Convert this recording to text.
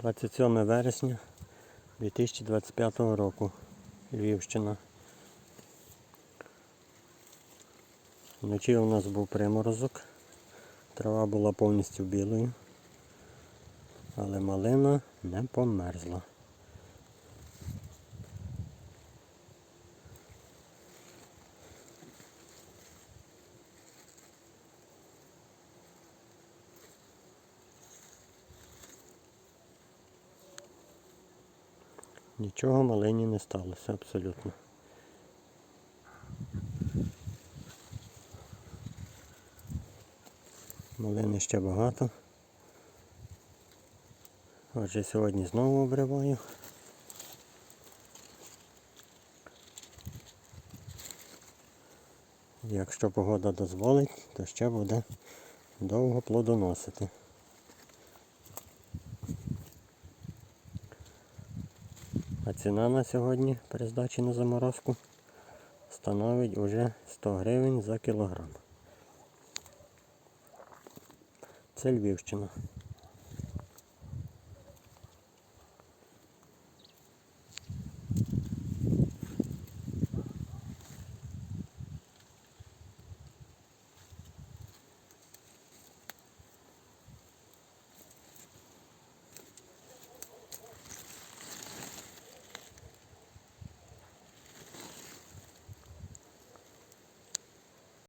27 вересня 2025 року. Львівщина. Вночі у нас був приморозок. Трава була повністю білою. Але малина не померзла. Нічого малині не сталося абсолютно. Малини ще багато. Отже, сьогодні знову обриваю. Якщо погода дозволить, то ще буде довго плодоносити. А ціна на сьогодні при здачі на заморозку становить уже 100 гривень за кілограм. Це Львівщина.